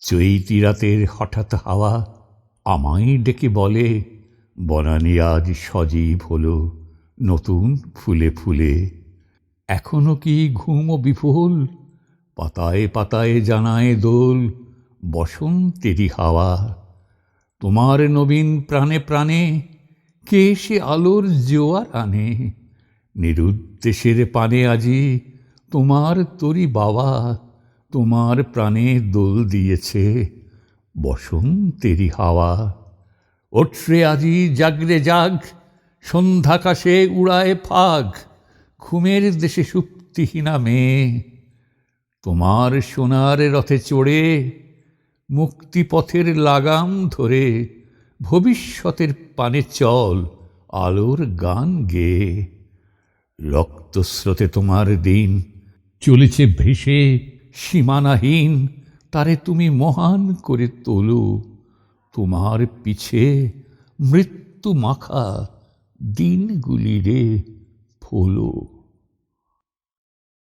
চৈতি রাতের হঠাৎ হাওয়া আমায় ডেকে বলে, বনানি আজ সজীব হলো, নতুন ফুলে ফুলে। এখনও কি ঘুম বিফুল? পাতায় পাতায় জানায় দোল, বসন্তেরই হাওয়া। তোমার নবীন প্রাণে প্রাণে কে সে আলোর জোয়ার আনে? নিরুদ্দেশের পানে আজি তোমার তরি বাবা তোমার প্রাণে দোল দিয়েছে। বসন্তেরই হাওয়া। ওঠরে আজি জাগরে জাগ, সন্ধ্যাকাশে উড়ায় ফাগ, ঘুমের দেশে সুপ্তিহীনা মেয়ে। তোমার সোনার রথে চড়ে, মুক্তিপথের লাগাম ধরে, ভবিষ্যতের পানে চল, আলোর গান গেয়ে রক্তস্রোতে তোমার দিন চলেছে ভেসে সীমানাহীন তারে তুমি মহান করে তোলো। তোমার পিছে মৃত্যু মাখা দিনগুলি রে ফোলো।